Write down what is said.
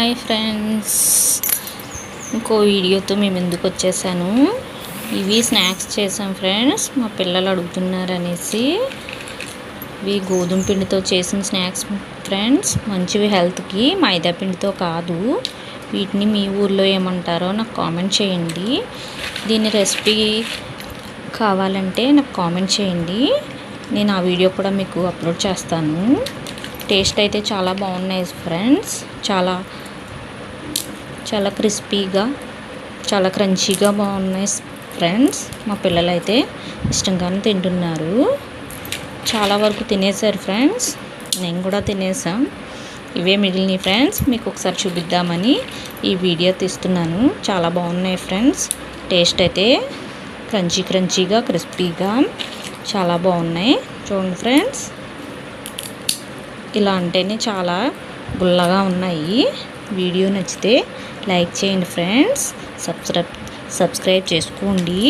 Hi friends. ఇంకో వీడియోతో మేము ఎందుకు వచ్చేసాను? ఇవి స్నాక్స్ చేసాం ఫ్రెండ్స్. మా పిల్లలు అడుగుతున్నారు అనేసి ఇవి గోధుమ పిండితో చేసిన స్నాక్స్ ఫ్రెండ్స్. మంచివి హెల్త్కి మైదా పిండితో కాదు. వీటిని మీ ఊర్లో ఏమంటారో నాకు కామెంట్ చేయండి. దీని రెసిపీ కావాలంటే నాకు కామెంట్ చేయండి. నేను ఆ వీడియో కూడా మీకు అప్లోడ్ చేస్తాను. టేస్ట్ అయితే చాలా బాగున్నాయి ఫ్రెండ్స్. చాలా చాలా క్రిస్పీగా చాలా క్రంచీగా బాగున్నాయి ఫ్రెండ్స్. మా పిల్లలు అయితే ఇష్టంగానే తింటున్నారు. చాలా వరకు తినేసారు ఫ్రెండ్స్. నేను కూడా తినేసాం ఇవే మిగిలినవి ఫ్రెండ్స్. మీకు ఒకసారి చూపిద్దామని ఈ వీడియో తీస్తున్నాను. చాలా బాగున్నాయి ఫ్రెండ్స్. టేస్ట్ అయితే క్రంచీ క్రంచీగా క్రిస్పీగా చాలా బాగున్నాయి. చూడండి ఫ్రెండ్స్. ఇలా అంటేనే చాలా గుల్లగా ఉన్నాయి. వీడియో నచ్చితే లైక్ చేయండి ఫ్రెండ్స్. సబ్స్క్రైబ్ సబ్స్క్రైబ్ చేసుకోండి.